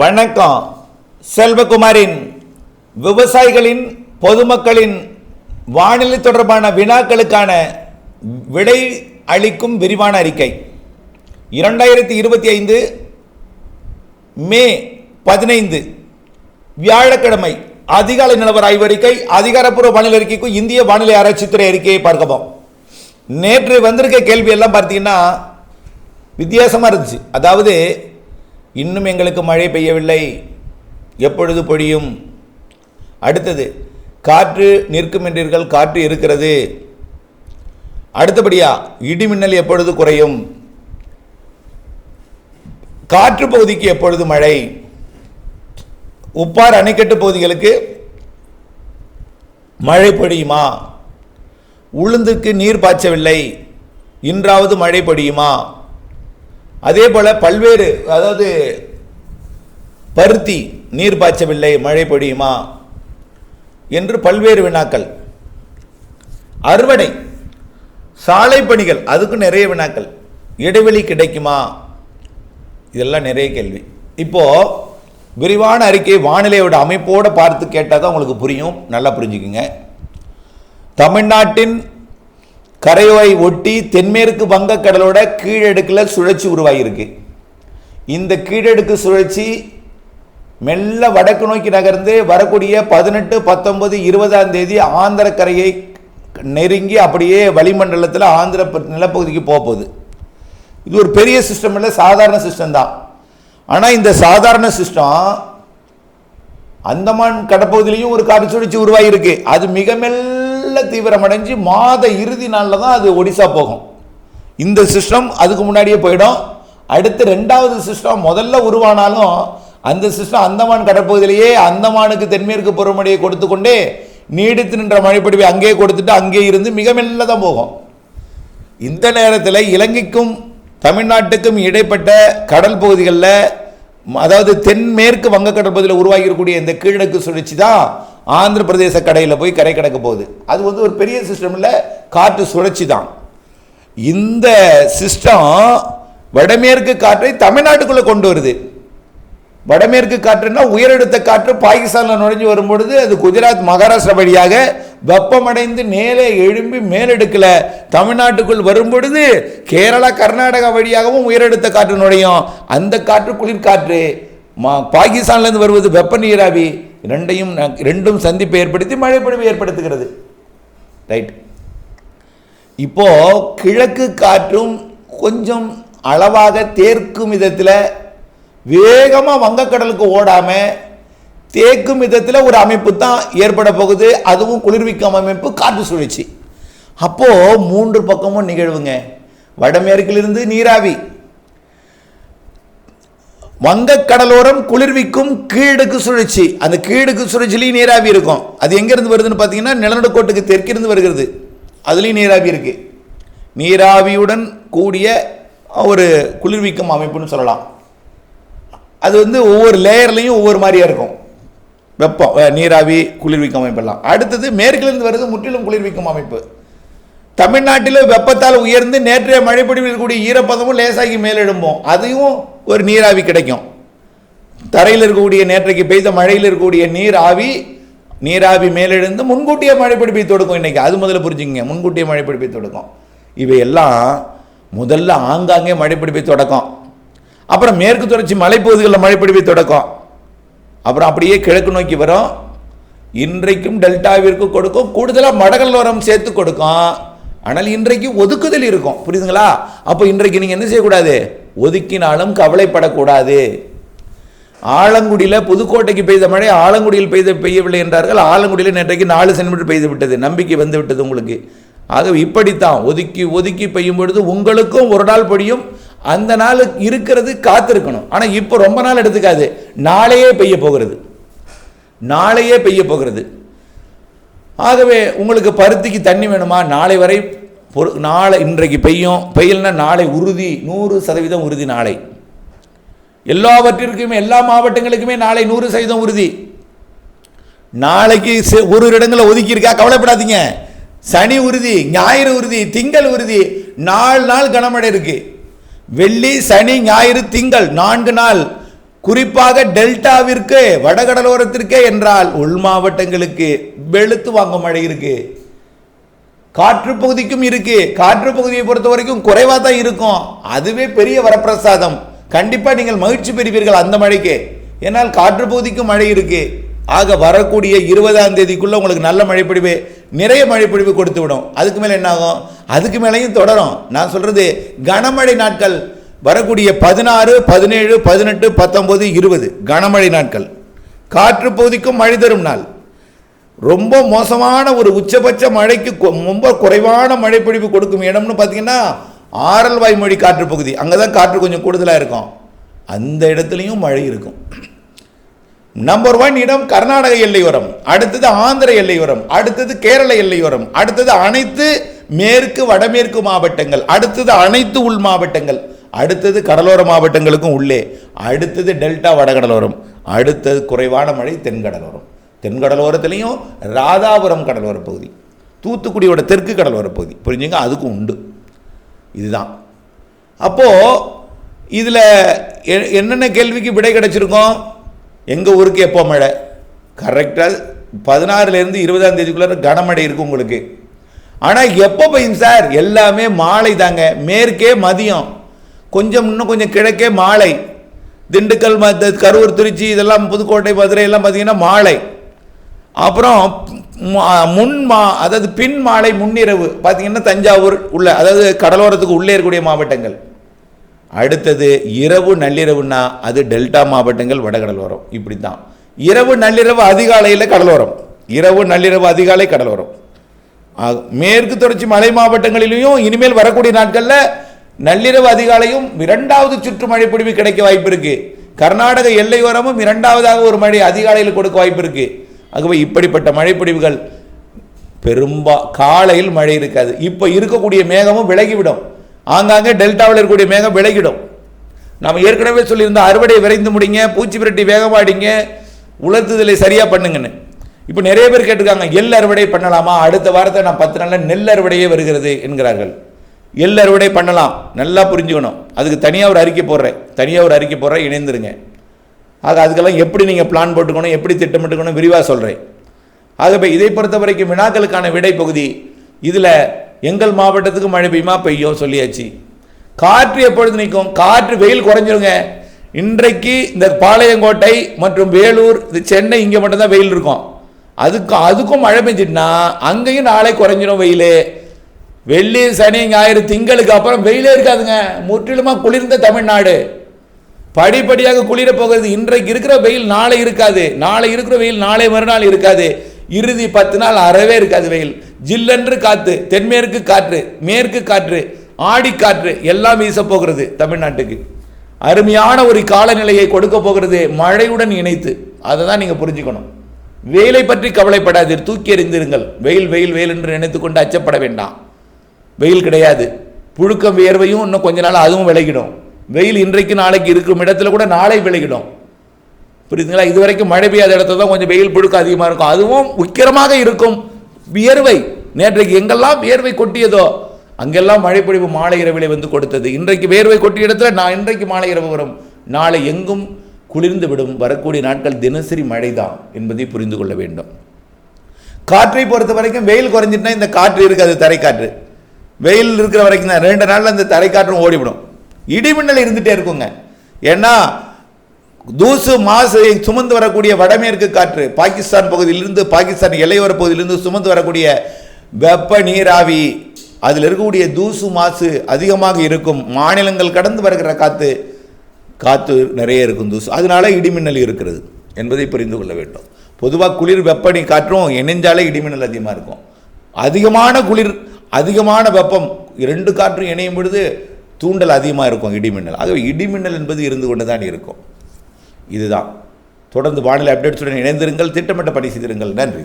வணக்கம். செல்வகுமாரின் விவசாயிகளின் பொதுமக்களின் வானிலை தொடர்பான வினாக்களுக்கான விடை அளிக்கும் விரிவான அறிக்கை. இரண்டாயிரத்தி இருபத்தி ஐந்து மே பதினைந்து வியாழக்கிழமை அதிகாலை நிலவர ஆய்வறிக்கை அதிகாரப்பூர்வ வானிலை அறிக்கைக்கும் இந்திய வானிலை ஆராய்ச்சித்துறை அறிக்கையை பார்க்கப்போம் நேற்று வந்திருக்க கேள்வி எல்லாம் பார்த்தீங்கன்னா வித்தியாசமாக இருந்துச்சு. அதாவது இன்னும் எங்களுக்கு மழை பெய்யவில்லை. எப்பொழுது பொழியும்? அடுத்தது காற்று நிற்கும் என்றீர்கள் காற்று இருக்கிறது. அடுத்தபடியா இடிமின்னல் எப்பொழுது குறையும்? காற்று பகுதிக்கு எப்பொழுது மழை? உப்பார் அணைக்கட்டு பகுதிகளுக்கு மழை பொழியுமா? உளுந்துக்கு நீர் பாய்ச்சவில்லை. இன்றாவது மழை பொழியுமா? அதே போல பல்வேறு அதாவது பருத்தி நீர் பாய்ச்சவில்லை மழை பொழியுமா என்று பல்வேறு வினாக்கள். அறுவடை சாலை பணிகள் அதுக்கு நிறைய வினாக்கள். இடைவெளி கிடைக்குமா? இதெல்லாம் நிறைய கேள்வி. இப்போ விரிவான அறிக்கை வானிலையோட அமைப்போடு பார்த்து கேட்டால் தான் உங்களுக்கு புரியும். நல்லா புரிஞ்சுக்குங்க. தமிழ்நாட்டின் கரையோரை ஒட்டி தென்மேற்கு வங்கக்கடலோட கீழடுக்கில் சுழற்சி உருவாகியிருக்கு. இந்த கீழடுக்கு சுழற்சி மெல்ல வடக்கு நோக்கி நகர்ந்து வரக்கூடிய பதினெட்டு பத்தொன்பது இருபதாம் தேதி ஆந்திர கரையை நெருங்கி அப்படியே வளிமண்டலத்தில் ஆந்திர ப- நிலப்பகுதிக்கு போக போகுது இது ஒரு பெரிய சிஸ்டம் இல்லை சாதாரண சிஸ்டம் தான். ஆனால் இந்த சாதாரண சிஸ்டம் அந்தமான் கடப்பகுதியிலையும் ஒரு காற்று சுழற்சி உருவாகியிருக்கு. அது மிக மெல்ல தீவிரமடைஞ்சு மாத இறுதி நாளில் தான் அது ஒடிசா போகும். இந்த சிஸ்டம் அதுக்கு முன்னாடியே போயிடும். அடுத்து ரெண்டாவது சிஸ்டம் முதல்ல உருவானாலும் அந்த சிஸ்டம் அந்தமான் கடற்பகுதியிலேயே அந்தமானுக்கு தென்மேற்கு பருவமழையை கொடுத்து கொண்டே நீடித்து நின்ற மழைப்பொழிவை அங்கேயே கொடுத்துட்டு அங்கேயே இருந்து மிக மெல்ல தான் போகும். இந்த நேரத்தில் இலங்கைக்கும் தமிழ்நாட்டுக்கும் இடைப்பட்ட கடல் பகுதிகளில் அதாவது தென்மேற்கு வங்கக்கடல் பகுதியில் உருவாகி இருக்கக்கூடிய இந்த கீழக்கு சுழற்சி தான் ஆந்திர பிரதேச கடையில் போய் கரை கிடக்க போகுது. அது வந்து ஒரு பெரிய சிஸ்டமில் காற்று சுழற்சி தான். இந்த சிஸ்டம் வடமேற்கு காற்றை தமிழ்நாட்டுக்குள்ளே கொண்டு வருது. வடமேற்கு காற்றுன்னா உயரெடுத்த காற்று பாகிஸ்தானில் நுழைஞ்சு வரும்பொழுது அது குஜராத் மகாராஷ்டிரா வழியாக வெப்பமடைந்து மேலே எழும்பி மேலெடுக்கல தமிழ்நாட்டுக்குள் வரும்பொழுது கேரளா கர்நாடகா வழியாகவும் உயரெடுத்த காற்று நுழையும். அந்த காற்று குளிர்காற்று. மா பாகிஸ்தான்லேருந்து வருவது வெப்ப நீராவி. ரெண்டையும் ந- ரெண்டும் சந்திப்பை ஏற்படுத்தி மழைப்பொழிவை ஏற்படுத்துகிறது. ரைட் இப்போ கிழக்கு காற்றும் கொஞ்சம் அளவாக தேர்க்கும் விதத்தில் வேகமாக வங்கக்கடலுக்கு ஓடாம தேக்கும் விதத்தில் ஒரு அமைப்பு தான் ஏற்பட போகுது. அதுவும் குளிர்விக்கும் அமைப்பு காற்று சுழற்சி. அப்போது மூன்று பக்கமும் நிகழ்வுங்க. வடமேற்கிலிருந்து நீராவி. வங்கக்கடலோரம் குளிர்விக்கும் கீழடுக்கு சுழற்சி. அந்த கீழடுக்கு சுழற்சிலையும் நீராவி இருக்கும். அது எங்கேருந்து வருதுன்னு பார்த்தீங்கன்னா நிலநடுக்கோட்டுக்கு தெற்கிருந்து வருகிறது. அதுலேயும் நீராவி இருக்கு. நீராவியுடன் கூடிய ஒரு குளிர்விக்கும் அமைப்புன்னு சொல்லலாம். அது வந்து ஒவ்வொரு லேயர்லையும் ஒவ்வொரு மாதிரியா இருக்கும். வெப்பம் நீராவி குளிர்விக்கும் அமைப்பெல்லாம். அடுத்தது மேற்கிலிருந்து வருது முற்றிலும் குளிர்விக்கும் அமைப்பு. தமிழ்நாட்டில் வெப்பத்தால் உயர்ந்து நேற்றைய மழைப்பொழிவில் இருக்கக்கூடிய ஈரப்பதமும் லேசாகி மேலெழும்போம். அதையும் ஒரு நீராவி கிடைக்கும். தரையில் இருக்கக்கூடிய நேற்றைக்கு பெய்த மழையில் இருக்கக்கூடிய நீர் ஆவி நீராவி மேலெழுந்து முன்கூட்டியே மழைப்பிடிப்பை தொடுக்கும் இன்றைக்கி அது முதல்ல புரிஞ்சுங்க முன்கூட்டியே மழைப்பிடிப்பை தொடுக்கும். இவையெல்லாம் முதல்ல ஆங்காங்கே மழைப்பிடிப்பை தொடக்கம். அப்புறம் மேற்கு தொடர்ச்சி மலைப்பகுதிகளில் மழைப்பிடிப்பை தொடக்கம். அப்புறம் அப்படியே கிழக்கு நோக்கி வரும். இன்றைக்கும் டெல்டாவிற்கு கொடுக்கும். கூடுதலாக மடகல்லோரம் சேர்த்து கொடுக்கும். ஆனால் இன்றைக்கு ஒதுக்குதல் இருக்கும். புரியுதுங்களா? அப்போ இன்றைக்கு நீங்கள் என்ன செய்யக்கூடாது? ஒதுக்கினாலும் கவலைப்படக்கூடாது. ஆலங்குடியில் புதுக்கோட்டைக்கு பெய்த மழை ஆலங்குடியில் பெய்த பெய்யவில்லை என்றார்கள். ஆலங்குடியில் நேற்றைக்கு நாலு சென்டிமீட்டர் பெய்து விட்டது. நம்பிக்கை வந்து விட்டது உங்களுக்கு. ஆக இப்படித்தான் ஒதுக்கி ஒதுக்கி பெய்யும் பொழுது உங்களுக்கும் ஒரு நாள் பொழியும். அந்த நாள் இருக்கிறது காத்திருக்கணும். ஆனால் இப்போ ரொம்ப நாள் எடுத்துக்காது. நாளையே பெய்ய போகிறது. நாளையே பெய்ய போகிறது. ஆகவே உங்களுக்கு பருத்திக்கு தண்ணி வேணுமா? நாளை வரை பொறு நாளை இன்றைக்கு பெய்யும் பெய்யல்னா நாளை உறுதி நூறு சதவீதம் உறுதி நாளை. எல்லாவற்றிற்குமே எல்லா மாவட்டங்களுக்குமே நாளை நூறு சதவீதம் உறுதி. நாளைக்கு ஒரு இடங்களில் ஒதுக்கி இருக்கா கவலைப்படாதீங்க. சனி உறுதி ஞாயிறு உறுதி திங்கள் உறுதி நாலு நாள் கனமழை இருக்கு. வெள்ளி சனி ஞாயிறு திங்கள் நான்கு நாள். குறிப்பாக டெல்டாவிற்கு வடகடலோரத்திற்கே என்றால் உள் மாவட்டங்களுக்கு வெளுத்து வாங்க மழை இருக்குது காற்று பகுதிக்கும் இருக்கு. காற்று பகுதியை பொறுத்த வரைக்கும் குறைவாக தான் இருக்கும். அதுவே பெரிய வரப்பிரசாதம். கண்டிப்பாக நீங்கள் மகிழ்ச்சி பெறுவீர்கள் அந்த மழைக்கு. ஏன்னால் காற்று பகுதிக்கும் மழை இருக்கு. ஆக வரக்கூடிய இருபதாம் தேதிக்குள்ள உங்களுக்கு நல்ல மழைப்பிடிவு நிறைய மழைப்பிடிவு கொடுத்து விடும் அதுக்கு மேலே என்ன ஆகும்? அதுக்கு மேலேயும் தொடரும். நான் சொல்றது கனமழை நாட்கள். வரக்கூடிய பதினாறு பதினேழு பதினெட்டு பத்தொன்பது இருபது கனமழை நாட்கள். காற்று பகுதிக்கும் மழை தரும் நாள். ரொம்ப மோசமான ஒரு உச்சபட்ச மழைக்கு கொ- ரொம்ப குறைவான மழைப்பொழிவு கொடுக்கும் இடம்னு பார்த்தீங்கன்னா ஆரல் வாய்மொழி காற்று பகுதி. அங்கே தான் காற்று கொஞ்சம் கூடுதலாக இருக்கும். அந்த இடத்துலையும் மழை இருக்கும். நம்பர் ஒன் இடம் கர்நாடக எல்லையோரம். அடுத்தது ஆந்திர எல்லையோரம். அடுத்தது கேரள எல்லையோரம். அடுத்தது அனைத்து மேற்கு வடமேற்கு மாவட்டங்கள். அடுத்தது அனைத்து உள் மாவட்டங்கள். அடுத்தது கடலோர மாவட்டங்களுக்கும் உள்ளே. அடுத்தது டெல்டா வடகடலோரம். அடுத்தது குறைவான மழை தென்கடலோரம் தென்கடலோரத்துலேயும் ராதாபுரம் கடலோர பகுதி தூத்துக்குடியோட தெற்கு கடலோர பகுதி. புரிஞ்சுங்க? அதுக்கும் உண்டு. இதுதான். அப்போது இதில் என்னென்ன கேள்விக்கு விடை கிடைச்சிருக்கோம்? எங்கள் ஊருக்கு எப்போ மழை? கரெக்டாக பதினாறுலேருந்து இருபதாம் தேதிக்குள்ளே கனமழை இருக்கும் உங்களுக்கு. ஆனால் எப்போ பெய்யும் சார்? எல்லாமே மாலை தாங்க. மேற்கே மதியம். கொஞ்சம் இன்னும் கொஞ்சம் கிழக்கே மாலை. திண்டுக்கல் ம- த- கரூர் திருச்சி இதெல்லாம் புதுக்கோட்டை மதுரை எல்லாம் பார்த்தீங்கன்னா மாலை. அப்புறம் முன் மா அதாவது பின் மாலை முன்னிரவு. பார்த்தீங்கன்னா தஞ்சாவூர் உள்ள அதாவது கடலோரத்துக்கு உள்ளே இருக்கக்கூடிய மாவட்டங்கள். அடுத்தது இரவு நள்ளிரவுன்னா அது டெல்டா மாவட்டங்கள் வடகடலோரம். இப்படி தான் இரவு நள்ளிரவு அதிகாலையில் கடலோரம். இரவு நள்ளிரவு அதிகாலை கடலோரம். மேற்கு தொடர்ச்சி மலை மாவட்டங்களிலையும் இனிமேல் வரக்கூடிய நாட்களில் நள்ளிரவு அதிகாலையும் இரண்டாவது சுற்று மழை பொழிவு கிடைக்க வாய்ப்பு இருக்குது கர்நாடக எல்லையோரமும் இரண்டாவதாக ஒரு மழை அதிகாலையில் கொடுக்க வாய்ப்பு இருக்குது ஆகவே இப்படிப்பட்ட மழைப்பொழிவுகள் பெரும்பா காலையில் மழை இருக்காது. இப்போ இருக்கக்கூடிய மேகமும் விலகிவிடும். ஆங்காங்கே டெல்டாவில் இருக்கக்கூடிய மேகம் விலகிடும். நாம் ஏற்கனவே சொல்லியிருந்த அறுவடை விரைந்து முடிங்க பூச்சி விரட்டி வேகமாடிங்க உலர்த்துதலை சரியாக பண்ணுங்கன்னு. இப்போ நிறைய பேர் கேட்டிருக்காங்க எள் அறுவடை பண்ணலாமா? அடுத்த வாரத்தை நான் பத்து நாளில் நெல் அறுவடையே வருகிறது என்கிறார்கள். எள் அறுவடை பண்ணலாம். நல்லா புரிஞ்சுக்கணும். அதுக்கு தனியாக ஒரு அறிக்கை போடுறேன். தனியாக ஒரு அறிக்கை போடுறேன் இணைந்துருங்க. ஆக அதுக்கெல்லாம் எப்படி நீங்கள் பிளான் போட்டுக்கணும் எப்படி திட்டமிட்டுக்கணும் விரிவாக சொல்கிறேன் ஆகவே இதை பொறுத்த வரைக்கும் வினாக்களுக்கான விடை பகுதி இதில் எங்கள் மாவட்டத்துக்கு மழை பெய்யுமா பெய்யும் சொல்லியாச்சு. காற்று எப்பொழுது நிற்கும் காற்று வெயில் குறைஞ்சிருங்க. இன்றைக்கு இந்த பாளையங்கோட்டை மற்றும் வேலூர் இது சென்னை இங்கே மட்டும்தான் வெயில் இருக்கும். அதுக்கும் அதுக்கும் மழை பெஞ்சிட்டுனா அங்கேயும் நாளை குறைஞ்சிரும் வெயில். வெள்ளி சனி ஞாயிறு திங்களுக்கு அப்புறம் வெயிலே இருக்காதுங்க. முற்றிலுமாக குளிர்ந்த தமிழ்நாடு. படிப்படியாக குளிர போகிறது. இன்றைக்கு இருக்கிற வெயில் நாளை இருக்காது. நாளை இருக்கிற வெயில் நாளை மறுநாள் இருக்காது. இறுதி பத்து நாள் அறவே இருக்காது வெயில். ஜில்லென்று காற்று தென்மேற்கு காற்று மேற்கு காற்று ஆடி காற்று எல்லாம் வீச போகிறது தமிழ்நாட்டுக்கு. அருமையான ஒரு காலநிலையை கொடுக்க போகிறது மழையுடன் இணைத்து. அதை தான் நீங்கள் புரிஞ்சுக்கணும். வெயிலை பற்றி கவலைப்படாதீர் தூக்கி எறிந்திருங்கள். வெயில் வெயில் வெயில் என்று நினைத்து கொண்டு அச்சப்பட வேண்டாம். வெயில் கிடையாது. புழுக்கம் வியர்வையும் இன்னும் கொஞ்ச நாள் அதுவும் விலகிடும். வெயில் இன்றைக்கு நாளைக்கு இருக்கும் இடத்துல கூட நாளை விளையிடும். புரியுதுங்களா? இது வரைக்கும் மழை பெய்யாத இடத்துல தான் கொஞ்சம் வெயில் புழுக்கம் அதிகமாக இருக்கும். அதுவும் உக்கிரமாக இருக்கும். வியர்வை. நேற்றைக்கு எங்கெல்லாம் வியர்வை கொட்டியதோ அங்கெல்லாம் மழைப்பொழிவு மாலை இரவிலே வந்து கொடுத்தது. இன்றைக்கு வேர்வை கொட்டிய இடத்துல நான் இன்றைக்கு மாலை இரவு வரும். நாளை எங்கும் குளிர்ந்து விடும். வரக்கூடிய நாட்கள் தினசரி மழைதான் என்பதை புரிந்து கொள்ள வேண்டும். காற்றை பொறுத்த வரைக்கும் வெயில் குறைஞ்சிட்டுனா இந்த காற்று இருக்காது தரைக்காற்று. வெயில் இருக்கிற வரைக்கும் தான். ரெண்டு நாளில் அந்த தரைக்காற்றும் ஓடிவிடும். இடிமின்னல் இருந்துகிட்டே இருக்குங்க. ஏன்னா தூசு மாசு சுமந்து வரக்கூடிய வடமேற்கு காற்று பாகிஸ்தான் பகுதியிலிருந்து பாகிஸ்தான் எல்லையோர பகுதியிலிருந்து சுமந்து வரக்கூடிய வெப்ப நீராவி அதில் இருக்கக்கூடிய தூசு மாசு அதிகமாக இருக்கும். மாநிலங்கள் கடந்து வருகிற காற்று காற்று நிறைய இருக்கும் தூசு. அதனால இடிமின்னல் இருக்கிறது என்பதை புரிந்து கொள்ள வேண்டும். பொதுவாக குளிர் வெப்பனி காற்றும் இணைஞ்சாலே இடிமின்னல் அதிகமாக இருக்கும். அதிகமான குளிர் அதிகமான வெப்பம் இரண்டு காற்றும் இணையும் பொழுது தூண்டல் அதிகமாக இருக்கும் இடிமின்னல் ஆகவே இடிமின்னல் என்பது இருந்து கொண்டு தான் இருக்கும். இதுதான். தொடர்ந்து வானிலை அப்டேட்ஸுடன் இணைந்திருங்கள். திட்டமிட்ட பணி செய்திருங்கள். நன்றி.